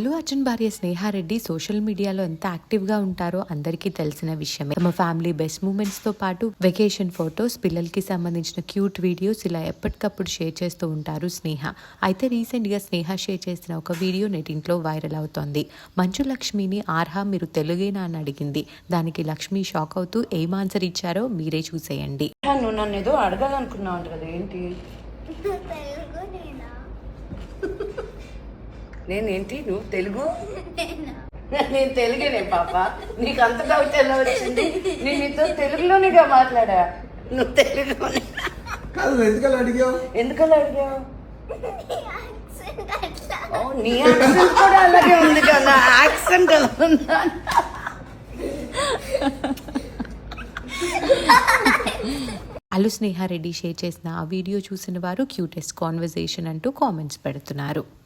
అల్లు అర్జున్ భార్య స్నేహారెడ్డి సోషల్ మీడియాలో ఎంత యాక్టివ్గా ఉంటారో అందరికీ తెలిసిన విషయమే. తమ ఫ్యామిలీ బెస్ట్ మూమెంట్స్తో పాటు వెకేషన్ ఫొటోస్ పిల్లలకి సంబంధించిన క్యూట్ వీడియోస్ ఇలా ఎప్పటికప్పుడు షేర్ చేస్తూ ఉంటారు స్నేహ. అయితే రీసెంట్గా స్నేహ షేర్ చేసిన ఒక వీడియో నెటింట్లో వైరల్ అవుతోంది. మంచు లక్ష్మిని ఆర్హా మీరు తెలుగేనా అని అడిగింది. దానికి లక్ష్మి షాక్ అవుతూ ఏం ఆన్సర్ ఇచ్చారో మీరే చూసేయండి. నువ్వు నన్ను ఏదో అడగాలనుకున్నావు కదా ఏంటి? తెలుగు నేనా? నేనేంటి? నువ్వు తెలుగు? నేనా? తెలుగునే పాప. నీకు అంత డౌట్ ఎలా వచ్చింది? నేను నీతో తెలుగులోనేగా మాట్లాడా? నువ్వు తెలుగులోనే. కాదు ఎందుకలా అడిగావు? ఎందుకలా అడిగావు? యాక్సెంట్ అట్లా. ఓ, నీ యాక్సెంట్ కూడా అలాగే ఉంది కదా. యాక్సెంట్ ఎలా ఉందా? అల్లు స్నేహారెడ్డి షేర్ చేసిన ఆ వీడియో చూసిన వారు క్యూటెస్ట్ కాన్వర్జేషన్ అంటూ కామెంట్స్ పెడుతున్నారు.